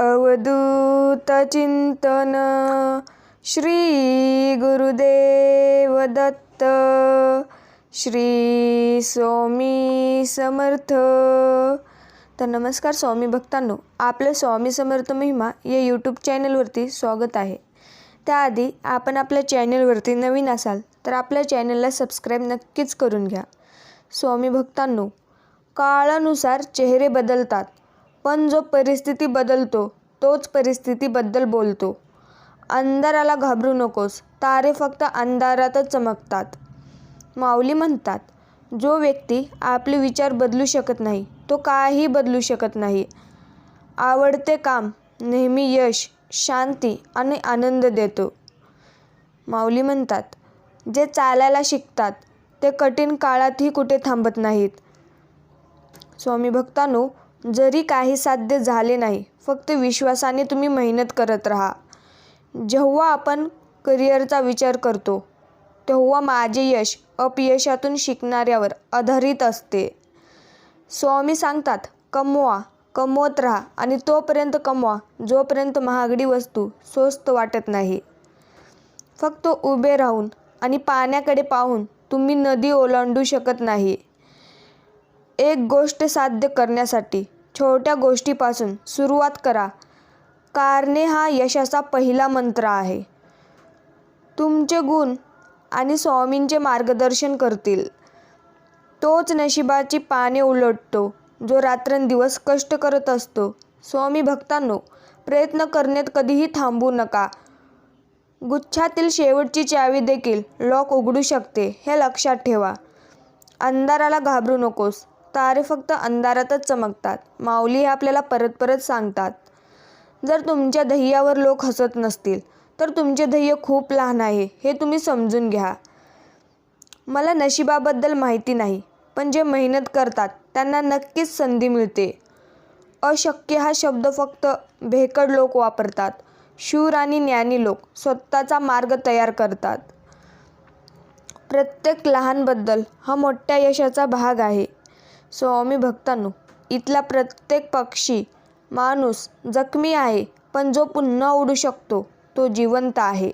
अवधूत चिंतन श्री गुरुदेव दत्त श्री स्वामी समर्थ. तर नमस्कार स्वामी भक्तांनो आपलं स्वामी समर्थ महिमा या यूट्यूब चॅनलवरती स्वागत आहे. त्याआधी आपण आपल्या चॅनलवरती नवीन असाल तर आपल्या चॅनलला सबस्क्राईब नक्कीच करून घ्या. स्वामी भक्तांनो काळानुसार चेहरे बदलतात. पण जो परिस्थिती बदलतो तोच परिस्थितीबद्दल बोलतो. अंधाराला घाबरू नकोस. तारे फक्त अंधारातच चमकतात. माऊली म्हणतात जो व्यक्ती आपले विचार बदलू शकत नाही तो काही बदलू शकत नाही. आवडते काम नेहमी यश शांती आणि आनंद देतो. माऊली म्हणतात जे चालायला शिकतात ते कठीण काळातही कुठे थांबत नाहीत. स्वामी भक्तांनो जरी काही साध्य झाले नाही फक्त विश्वासाने तुम्ही मेहनत करत राहा. जेव्हा आपण करिअरचा विचार करतो तेव्हा माझे यश अपयशातून शिकणाऱ्यावर आधारित असते. स्वामी सांगतात कमवा कमवत राहा आणि तोपर्यंत कमवा. जोपर्यंत महागडी वस्तू स्वस्त वाटत नाही. फक्त उभे राहून आणि पाण्याकडे पाहून तुम्ही नदी ओलांडू शकत नाही. एक गोष्ट साध्य करण्यासाठी छोट्या गोष्टीपासून सुरुवात करा. कारणे हा यशाचा पहिला मंत्र आहे. तुमचे गुण आणि स्वामींचे मार्गदर्शन करतील. तोच नशिबाची पाने उलटतो जो रात्रंदिवस कष्ट करत असतो. स्वामी भक्तांनो प्रयत्न करण्यात कधीही थांबू नका. गुच्छातील शेवटची चावी देखील लॉक उघडू शकते हे लक्षात ठेवा. अंधाराला घाबरू नकोस. तारे फक्त अंधारातच चमकतात. माऊली हे आपल्याला परत परत सांगतात. जर तुमच्या ध्येयावर लोक हसत नसतील तर तुमचे ध्येय खूप लहान आहे हे तुम्ही समजून घ्या. मला नशिबाबद्दल माहिती नाही पण जे मेहनत करतात त्यांना नक्कीच संधी मिळते. अशक्य हा शब्द फक्त भेकड लोक वापरतात. शूर आणि ज्ञानी लोक स्वतःचा मार्ग तयार करतात. प्रत्येक लहानबद्दल हा मोठ्या यशाचा भाग आहे. स्वामी भक्तांनो इथला प्रत्येक पक्षी माणूस जखमी आहे पण जो पुन्हा उडू शकतो तो जिवंत आहे.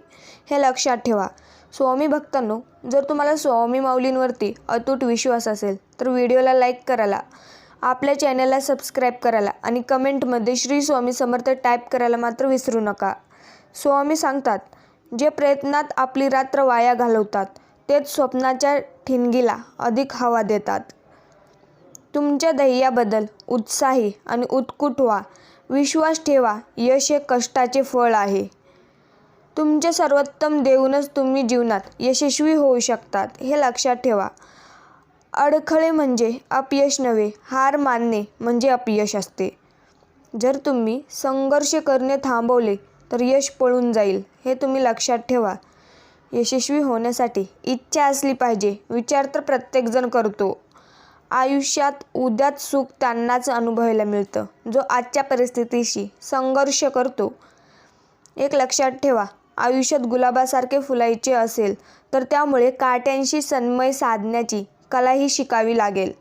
हे लक्षात ठेवा. स्वामी भक्तांनो जर तुम्हाला स्वामी माऊलींवरती अतूट विश्वास असेल तर व्हिडिओला लाईक करायला आपल्या चॅनलला सबस्क्राईब करायला आणि कमेंटमध्ये श्री स्वामी समर्थ टाईप करायला मात्र विसरू नका. स्वामी सांगतात जे प्रयत्नात आपली रात्र वाया घालवतात तेच स्वप्नाच्या ठिणगीला अधिक हवा देतात. तुमच्या ध्येयाबद्दल उत्साही आणि उत्कुट व्हा विश्वास ठेवा यश हे कष्टाचे फळ आहे. तुमचे सर्वोत्तम देऊनच तुम्ही जीवनात यशस्वी होऊ शकतात हे लक्षात ठेवा. अडखळे म्हणजे अपयश नव्हे हार मानणे म्हणजे अपयश असते. जर तुम्ही संघर्ष करणे थांबवले तर यश पळून जाईल हे तुम्ही लक्षात ठेवा. यशस्वी होण्यासाठी इच्छा असली पाहिजे विचार तर प्रत्येकजण करतो. आयुष्यात उद्यात सुख त्यांनाच अनुभवायला मिळतं. जो आजच्या परिस्थितीशी संघर्ष करतो एक लक्षात ठेवा आयुष्यात गुलाबासारखे फुलायचे असेल तर त्यामुळे काट्यांशी सन्मय साधण्याची कलाही शिकावी लागेल.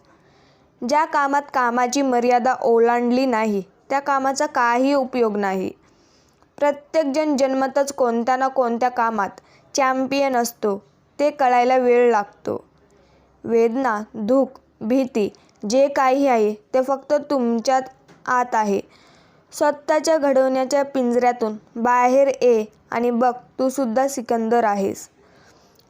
ज्या कामात कामाची मर्यादा ओलांडली नाही त्या कामाचा काही उपयोग नाही. प्रत्येकजण जन्मतच कोणत्या ना कोणत्या कामात चॅम्पियन असतो ते कळायला वेळ लागतो. वेदना दुःख भीती जे काही आहे ते फक्त तुमच्यात आत आहे. स्वतःच्या घडवण्याच्या पिंजऱ्यातून बाहेर ये आणि बघ तू सुद्धा सिकंदर आहेस.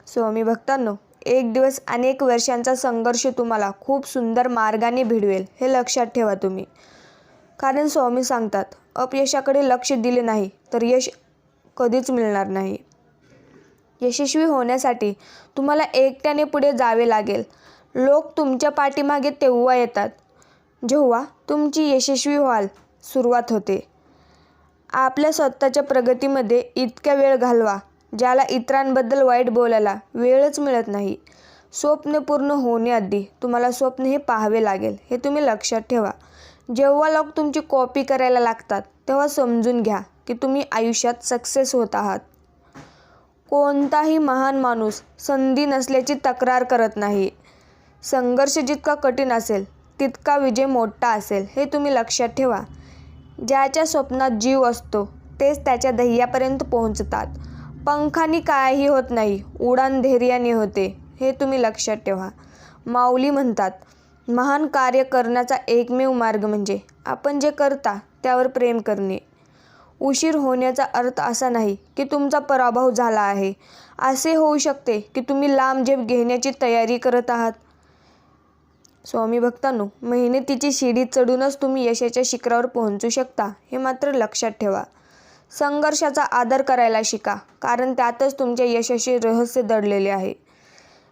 स्वामी भक्तांनो एक दिवस अनेक वर्षांचा संघर्ष तुम्हाला खूप सुंदर मार्गाने भिडवेल हे लक्षात ठेवा तुम्ही. कारण स्वामी सांगतात अपयशाकडे लक्ष दिले नाही तर यश कधीच मिळणार नाही. यशस्वी होण्यासाठी तुम्हाला एकट्याने पुढे जावे लागेल. लोक तुमच्या पाठीमागे तेव्हा येतात. जेव्हा तुमची यशस्वी व्हाल सुरुवात होते. आपल्या स्वतःच्या प्रगतीमध्ये इतक्या वेळ घालवा ज्याला इतरांबद्दल वाईट बोलायला वेळच मिळत नाही. स्वप्न पूर्ण होण्याआधी तुम्हाला स्वप्न हे पाहावे लागेल हे तुम्ही लक्षात ठेवा. जेव्हा लोक तुमची कॉपी करायला लागतात तेव्हा समजून घ्या की तुम्ही आयुष्यात सक्सेस होत आहात. कोणताही महान माणूस संधी नसल्याची तक्रार करत नाही. संघर्ष जितका कठीण असेल तितका विजय मोठा असेल हे तुम्ही लक्षात ठेवा. ज्याच्या स्वप्नात जीव असतो तेच त्याच्या ध्येयापर्यंत पोहोचतात. पंखानी काहीही होत नाही उडान धैर्याने होते हे तुम्ही लक्षात ठेवा. माऊली म्हणतात महान कार्य करण्याचा एकमेव मार्ग म्हणजे आपण जे करता त्यावर प्रेम करणे. उशीर होण्याचा अर्थ असा नाही की तुमचा पराभव झाला आहे. असे होऊ शकते की तुम्ही लांब झेप घेण्याची तयारी करत आहात. स्वामी भक्तांनो मेहनतीची शिडी चढूनच तुम्ही यशाच्या शिखरावर पोहोचू शकता हे मात्र लक्षात ठेवा. संघर्षाचा आदर करायला शिका कारण त्यातच तुमच्या यशाचे रहस्य दडलेले आहे.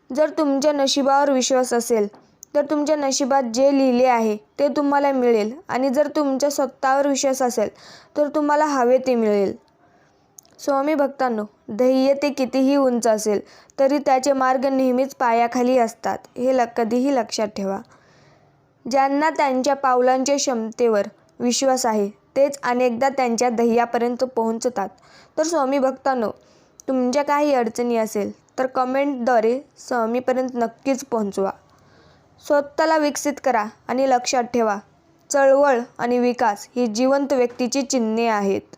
जर तुमच्या नशिबावर विश्वास असेल तर तुमच्या नशिबात जे लिहिले आहे ते तुम्हाला मिळेल आणि जर तुमच्या स्वतःवर विश्वास असेल तर तुम्हाला हवे ते मिळेल. स्वामी भक्तांनो ध्येय ते कितीही उंच असेल तरी त्याचे मार्ग नेहमीच पायाखाली असतात हे ल कधीही लक्षात ठेवा. ज्यांना त्यांच्या पावलांच्या क्षमतेवर विश्वास आहे तेच अनेकदा त्यांच्या ध्येयापर्यंत पोहोचतात. तर स्वामी भक्तांनो तुमच्या काही अडचणी असेल तर कमेंटद्वारे स्वामीपर्यंत नक्कीच पोहोचवा. स्वतःला विकसित करा आणि लक्षात ठेवा चळवळ आणि विकास ही जिवंत व्यक्तीची चिन्हे आहेत.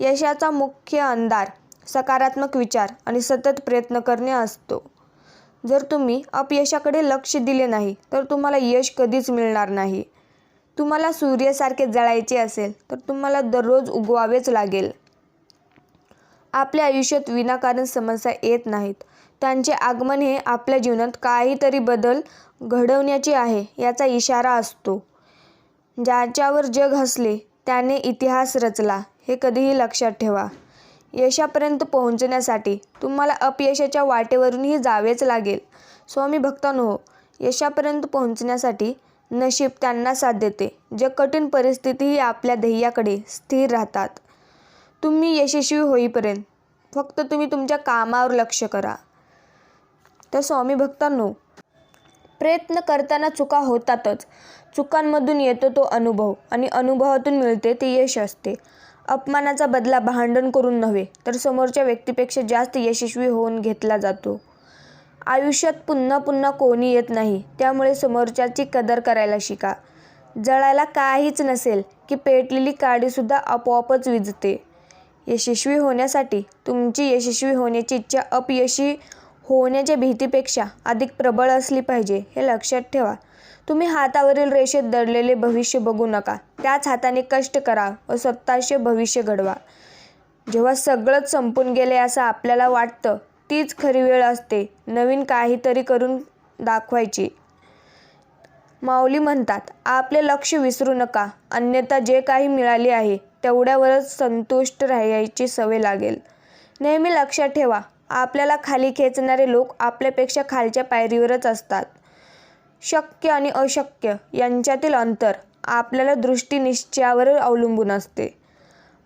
यशाचा मुख्य अंधार सकारात्मक विचार आणि सतत प्रयत्न करणे असतो. जर तुम्ही अपयशाकडे लक्ष दिले नाही तर तुम्हाला यश कधीच मिळणार नाही. तुम्हाला सूर्यासारखे जळायचे असेल तर तुम्हाला दररोज उगवावेच लागेल. आपल्या आयुष्यात विनाकारण समस्या येत नाहीत. त्यांचे आगमन हे आपल्या जीवनात काहीतरी बदल घडवण्याचे आहे याचा इशारा असतो. ज्याच्यावर जग हसले त्याने इतिहास रचला. हे कधीही लक्षात ठेवा. यशापर्यंत पोहोचण्यासाठी तुम्हाला अपयशाच्या वाटेवरूनही जावेच लागेल. स्वामी भक्तांनो यशापर्यंत पोहोचण्यासाठी नशीब त्यांना साथ देते जे कठीण परिस्थितीही आपल्या ध्येयाकडे स्थिर राहतात. तुम्ही यशस्वी होईपर्यंत फक्त तुम्ही तुमच्या कामावर लक्ष करा. तर स्वामी भक्तांनो प्रयत्न करताना चुका होतातच. चुकांमधून येतो तो अनुभव आणि अनुभवातून मिळते ते यश असते. अपमानाचा बदला भांडण करून नव्हे तर समोरच्या व्यक्तीपेक्षा जास्त यशस्वी होऊन घेतला जातो. आयुष्यात पुन्हा पुन्हा कोणी येत नाही त्यामुळे समोरच्याची कदर करायला शिका. जळायला काहीच नसेल की पेटलेली काडीसुद्धा आपोआपच विझते यशस्वी होण्यासाठी तुमची यशस्वी होण्याची इच्छा अपयशी होण्याच्या भीतीपेक्षा अधिक प्रबळ असली पाहिजे हे लक्षात ठेवा. तुम्ही हातावरील रेषेत दडलेले भविष्य बघू नका. त्याच हाताने कष्ट करा व स्वतःचे भविष्य घडवा. जेव्हा सगळंच संपून गेले असं आपल्याला वाटतं तीच खरी वेळ असते. नवीन काहीतरी करून दाखवायची. माऊली म्हणतात आपले लक्ष विसरू नका. अन्यथा जे काही मिळाले आहे तेवढ्यावरच संतुष्ट राहायची सवय लागेल. नेहमी लक्षात ठेवा आपल्याला खाली खेचणारे लोक आपल्यापेक्षा खालच्या पायरीवरच असतात. शक्य आणि अशक्य यांच्यातील अंतर आपल्याला दृष्टीनिश्चयावर अवलंबून असते.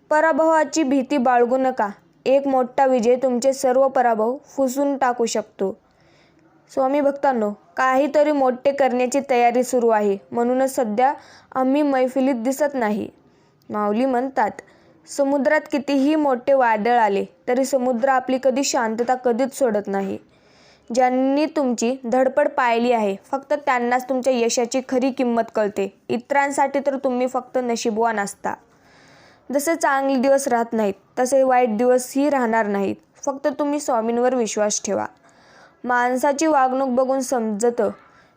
पराभवाची भीती बाळगू नका. एक मोठा विजय तुमचे सर्व पराभव फुसून टाकू शकतो. स्वामी भक्तांनो काहीतरी मोठे करण्याची तयारी सुरू आहे. म्हणूनच सध्या आम्ही मैफिलीत दिसत नाही. माऊली म्हणतात समुद्रात कितीही मोठे वादळ आले तरी समुद्र आपली कधी शांतता कधीच सोडत नाही. ज्यांनी तुमची धडपड पाहिली आहे फक्त त्यांनाच तुमच्या यशाची खरी किंमत कळते. इतरांसाठी तर तुम्ही फक्त नशीबवान असता. जसे चांगले दिवस राहत नाहीत तसे वाईट दिवसही राहणार नाहीत. फक्त तुम्ही स्वामींवर विश्वास ठेवा. माणसाची वागणूक बघून समजतं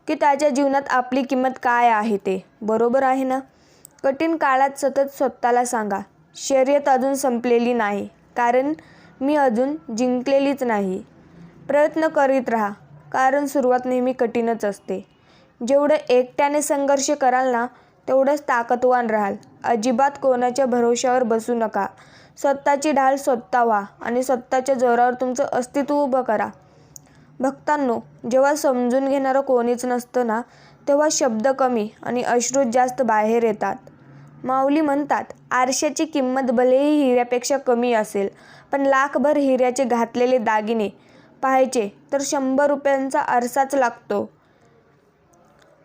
की त्याच्या जीवनात आपली किंमत काय आहे ते. बरोबर आहे ना? कठीण काळात सतत स्वतःला सांगा शर्यत अजून संपलेली नाही. कारण मी अजून जिंकलेलीच नाही. प्रयत्न करीत राहा. कारण सुरुवात नेहमी कठीणच असते. जेवढं एकट्याने संघर्ष कराल ना तेवढंच ताकदवान राहाल. अजिबात कोणाच्या भरोश्यावर बसू नका. स्वतःची ढाल स्वतः व्हा आणि स्वतःच्या जोरावर तुमचं अस्तित्व उभं करा. भक्तांनो जेव्हा समजून घेणारं कोणीच नसतं ना तेव्हा शब्द कमी आणि अश्रू जास्त बाहेर येतात. माऊली म्हणतात आरशाची किंमत भलेही हिऱ्यापेक्षा कमी असेल पण लाखभर हिऱ्याचे घातलेले दागिने पाहायचे तर शंभर रुपयांचा आरसाच लागतो.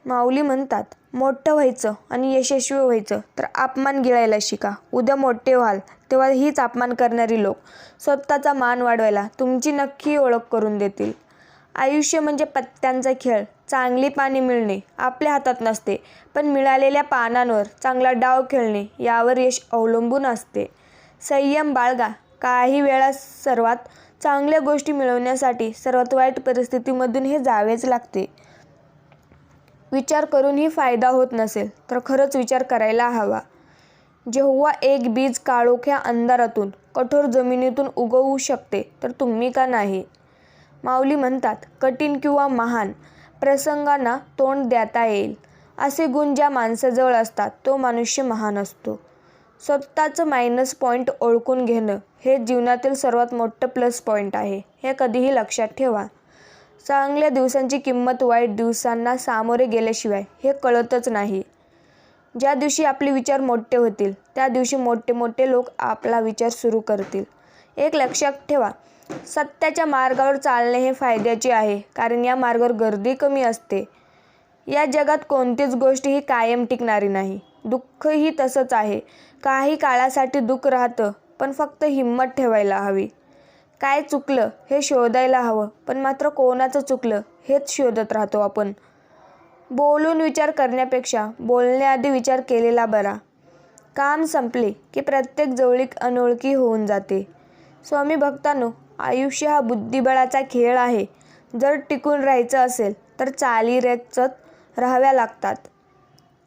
माऊली म्हणतात मोठं व्हायचं आणि यशस्वी व्हायचं तर अपमान गिळायला शिका. उद्या मोठे व्हाल तेव्हा हीच अपमान करणारी लोक. स्वतःचा मान वाढवायला तुमची नक्की ओळख करून देतील. आयुष्य म्हणजे पत्त्यांचा खेळ. चांगली पाने मिळणे आपल्या हातात नसते पण मिळालेल्या पानांवर चांगला डाव खेळणे यावर यश अवलंबून असते. संयम बाळगा. काही वेळा सर्वात चांगल्या गोष्टी मिळवण्यासाठी सर्वात वाईट परिस्थितीमधून हे जावेच लागते. विचार करूनही फायदा होत नसेल तर खरंच विचार करायला हवा. जेव्हा एक बीज काळोख्या अंधारातून कठोर जमिनीतून उगवू शकते तर तुम्ही का नाही? माऊली म्हणतात कठीण किंवा महान प्रसंगांना तोंड देता येईल. असे गुण ज्या माणसाजवळ असतात तो मनुष्य महान असतो. स्वतःचं मायनस पॉईंट ओळखून घेणं हे जीवनातील सर्वात मोठं प्लस पॉईंट आहे. हे कधीही लक्षात ठेवा. चांगल्या दिवसांची किंमत वाईट दिवसांना सामोरे गेल्याशिवाय हे कळतच नाही. ज्या दिवशी आपले विचार मोठे होतील त्या दिवशी मोठे मोठे लोक आपला विचार सुरू करतील. एक लक्षात ठेवा सत्याच्या मार्गावर चालणे हे फायद्याचे आहे कारण या मार्गावर गर्दी कमी असते. या जगात कोणतीच गोष्ट ही कायम टिकणारी नाही. दुःखही तसंच आहे. काही काळासाठी दुःख राहतं पण फक्त हिंमत ठेवायला हवी. काय चुकलं हे शोधायला हवं पण मात्र कोणाचं चुकलं हेच शोधत राहतो आपण. बोलून विचार करण्यापेक्षा बोलण्याआधी विचार केलेला बरा. काम संपले की प्रत्येक जवळीक अनोळखी होऊन जाते. स्वामी भक्तांनो आयुष्य हा बुद्धिबळाचा खेळ आहे. जर टिकून राहायचं असेल तर चाली रेचत राहाव्या लागतात.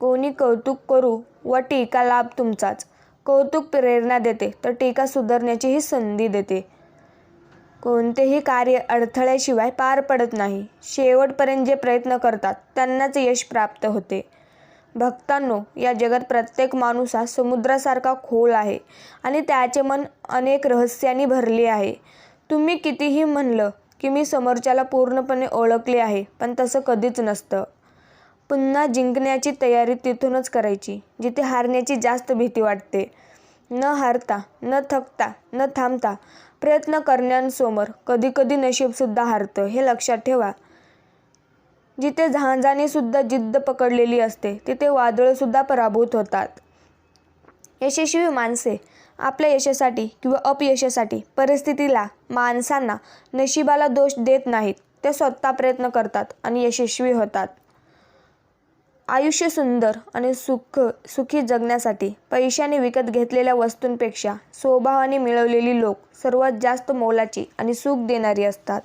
कोणी कौतुक करू व टीका लाभ तुमचाच. कौतुक प्रेरणा देते तर टीका सुधारण्याचीही संधी देते. कोणतेही कार्य अडथळ्याशिवाय पार पडत नाही. शेवटपर्यंत जे प्रयत्न करतात त्यांनाच यश प्राप्त होते. भक्तांनो या जगात प्रत्येक माणूस हा समुद्रासारखा खोल आहे आणि त्याचे मन अनेक रहस्यांनी भरले आहे. तुम्ही कितीही म्हणलं की मी समोरच्याला पूर्णपणे ओळखले आहे पण तसं कधीच नसतं. पुन्हा जिंकण्याची तयारी तिथूनच करायची जिथे हारण्याची जास्त भीती वाटते. न हारता न थकता न थांबता प्रयत्न करण्यासमोर कधीकधी नशीबसुद्धा हारतं हे लक्षात ठेवा. जिथे झांजानेसुद्धा जिद्द पकडलेली असते तिथे वादळंसुद्धा पराभूत होतात. यशस्वी माणसे आपल्या यशासाठी किंवा अपयशासाठी परिस्थितीला माणसांना नशिबाला दोष देत नाहीत ते स्वतः प्रयत्न करतात आणि यशस्वी होतात. आयुष्य सुंदर आणि सुख सुखी जगण्यासाठी पैशाने विकत घेतलेल्या वस्तूंपेक्षा स्वभावाने मिळवलेली लोक सर्वात जास्त मोलाची आणि सुख देणारी असतात.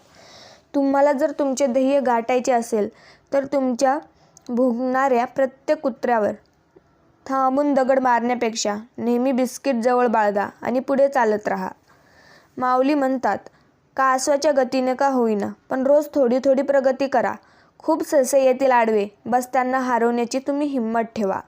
तुम्हाला जर तुमचे ध्येय गाठायचे असेल तर तुमच्या भुगणाऱ्या प्रत्येक कुत्र्यावर थांबून दगड मारण्यापेक्षा नेहमी बिस्किट जवळ बाळगा आणि पुढे चालत राहा. माऊली म्हणतात कासवाच्या गतीने का होईना पण रोज थोडी थोडी प्रगती करा. खूप ससे येतील आडवे. बस त्यांना हरवण्याची तुम्ही हिंमत ठेवा.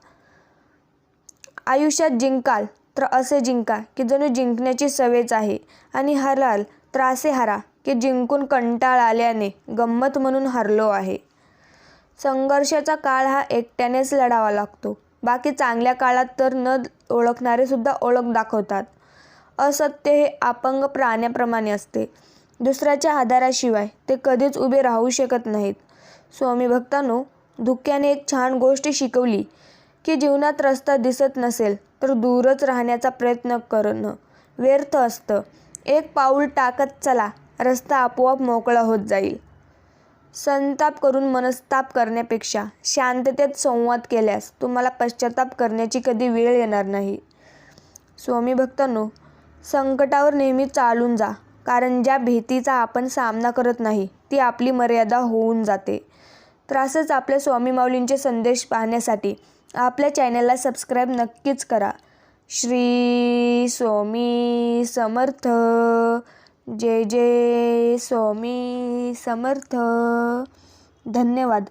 आयुष्यात जिंकाल तर असे जिंका की जणू जिंकण्याची सवयच आहे. आणि हराल तर असे हरा की जिंकून कंटाळ आल्याने गंमत म्हणून हरलो आहे. संघर्षाचा काळ हा एकट्यानेच लढावा लागतो. बाकी चांगल्या काळात तर न ओळखणारे सुद्धा ओळख दाखवतात. असत्य हे अपंग प्राण्याप्रमाणे असते. दुसऱ्याच्या आधाराशिवाय ते कधीच उभे राहू शकत नाहीत. स्वामी भक्तांनो धुक्याने एक छान गोष्ट शिकवली की जीवनात रस्ता दिसत नसेल तर दूरच राहण्याचा प्रयत्न करणं व्यर्थ असतं. एक पाऊल टाकत चला रस्ता आपोआप मोकळा होत जाईल. संताप करून मनस्ताप करण्यापेक्षा शांततेत संवाद केल्यास तुम्हाला पश्चाताप करण्याची कधी वेळ येणार नाही. स्वामी भक्तांनो संकटावर नेहमी चालून जा कारण ज्या भीतीचा आपण सामना करत नाही ती आपली मर्यादा होऊन जाते. तर असंच आपल्या स्वामी माऊलींचे संदेश पाहण्यासाठी आपल्या चॅनलला सबस्क्राईब नक्कीच करा. श्री स्वामी समर्थ. जय जय स्वामी समर्थ. धन्यवाद.